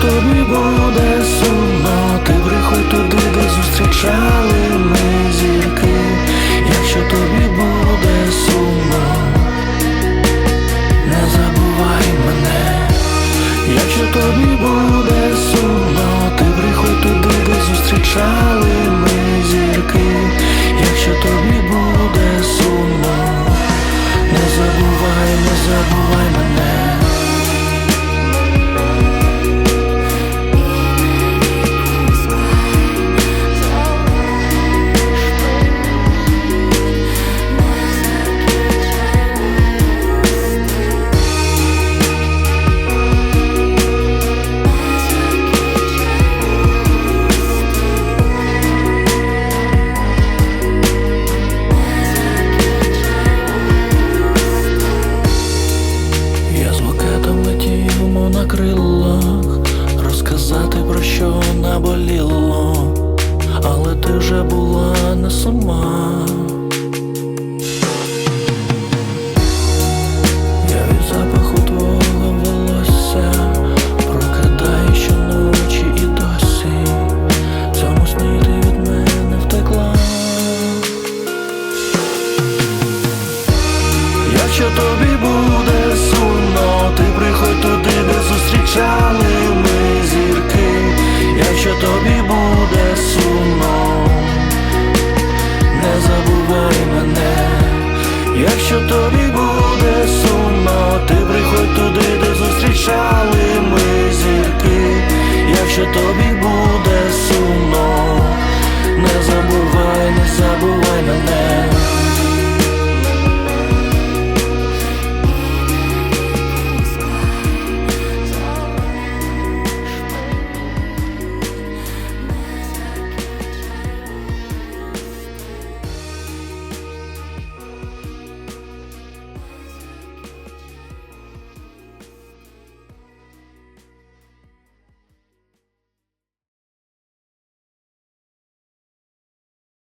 тобі буде сумно, ти приходь туди, де зустрічала. на крилах, розказати про що наболіло, але ти вже була не сама. Я від запаху твого волосся прокидаю щоночі і досі. Цьому сні від мене втекла. Тобі буде сумно, ти приходь Якщо